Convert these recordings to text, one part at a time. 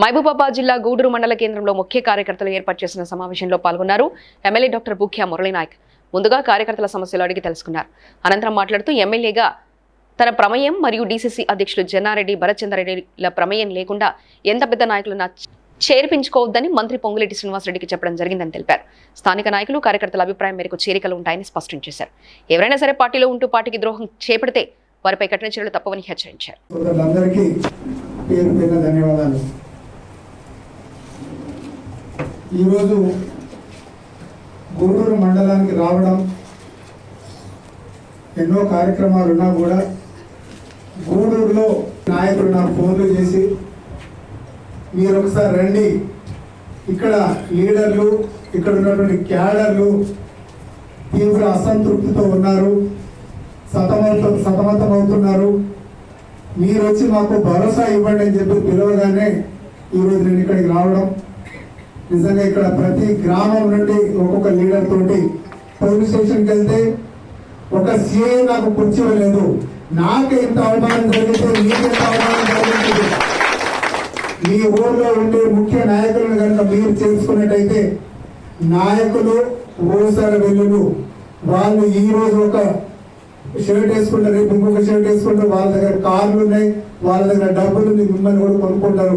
మహబూబాబాద్ జిల్లా గూడూరు మండల కేంద్రంలో ముఖ్య కార్యకర్తలు ఏర్పాటు చేసిన సమావేశంలో పాల్గొన్నారు. ఎమ్మెల్యే డాక్టర్ బుఖ్యా మురళీనాయక్ ముందుగా కార్యకర్తల సమస్యలు అడిగి తెలుసుకున్నారు. అనంతరం మాట్లాడుతూ ఎమ్మెల్యేగా తన ప్రమేయం మరియు డీసీసీ అధ్యక్షులు జన్నారెడ్డి భరత్చంద్రారెడ్డిల ప్రమేయం లేకుండా ఎంత పెద్ద నాయకులను చేర్పించుకోవద్దని మంత్రి పొంగులేటి శ్రీనివాసరెడ్డికి చెప్పడం జరిగిందని తెలిపారు. స్థానిక నాయకులు కార్యకర్తల అభిప్రాయం మేరకు చేరికలు ఉంటాయని స్పష్టం చేశారు. ఎవరైనా సరే పార్టీలో ఉంటూ పార్టీకి ద్రోహం చేపడితే వారిపై కఠిన చర్యలు తప్పవని హెచ్చరించారు. ఈరోజు గూడూరు మండలానికి రావడం ఎన్నో కార్యక్రమాలు ఉన్నా కూడా గూడూరులో నాయకుడు నాకు ఫోన్లు చేసి మీరు ఒకసారి రండి. ఇక్కడ లీడర్లు ఇక్కడ ఉన్నటువంటి క్యాడర్లు తీవ్ర అసంతృప్తితో ఉన్నారు సతమత సతమతమవుతున్నారు. మీరు వచ్చి మాకు భరోసా ఇవ్వండి అని చెప్పి పిలవగానే ఈరోజు నేను ఇక్కడికి రావడం నిజంగా ఇక్కడ ప్రతి గ్రామం నుండి ఒక్కొక్క లీడర్ తోటి పోలీస్ స్టేషన్కి వెళ్తే ఒక సీఏ నాకు కూర్చోలేదు. నాకు ఎంత అవమానం జరిగితే మీకు ఎంత అవమానం జరుగుతుంది మీ ఊర్లో ఉండే ముఖ్య నాయకులను కనుక మీరు చేసుకున్నట్టయితే నాయకులు ఓసారి వెల్లులు వాళ్ళు ఈ రోజు ఒక షర్ట్ వేసుకుంటారు రేపు ఇంకొక షర్ట్ వేసుకుంటారు. వాళ్ళ దగ్గర కార్లు ఉన్నాయి వాళ్ళ దగ్గర డబ్బులు మిమ్మల్ని కూడా కొనుక్కుంటారు.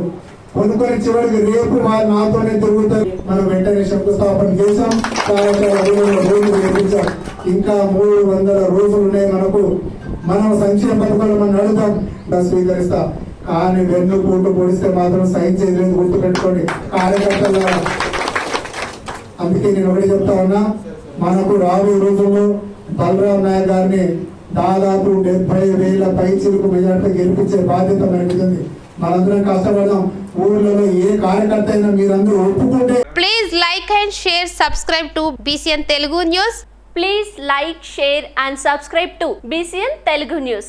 కొనుక్కొని చివరికి రేపు వారు నాతోనే తిరుగుతారు. మనం వెంటనే శంకుస్థాపన చేశాం. చాలా చాలా రోజులు రోజులు చేపించాం ఇంకా మూడు వందల రోజులు ఉన్నాయి మనకు. మనం సంక్షేమ పథకాలు మనం నడుతాం దాన్ని స్వీకరిస్తా. కానీ వెన్ను పూట పొడిస్తే మాత్రం సైన్ చేయలేదు గుర్తు పెట్టుకోండి. కార్యకర్తల అందుకే నేను ఒకటి చెప్తా ఉన్నా. మనకు రాబోయే రోజుల్లో బలరాం నాయక్ గారిని దాదాపు డెబ్బై వేల పై పైచిలకు మెజార్టీ గెలిపించే బాధ్యత మనకి ఉంది మనందరం కష్టపడదాం ఊర్లలో ఏ కార్యకర్త అయినా మీరందరూ ఒప్పుకుంటే Please like and share, subscribe to BCN Telugu News. Please like, share and subscribe to BCN Telugu News.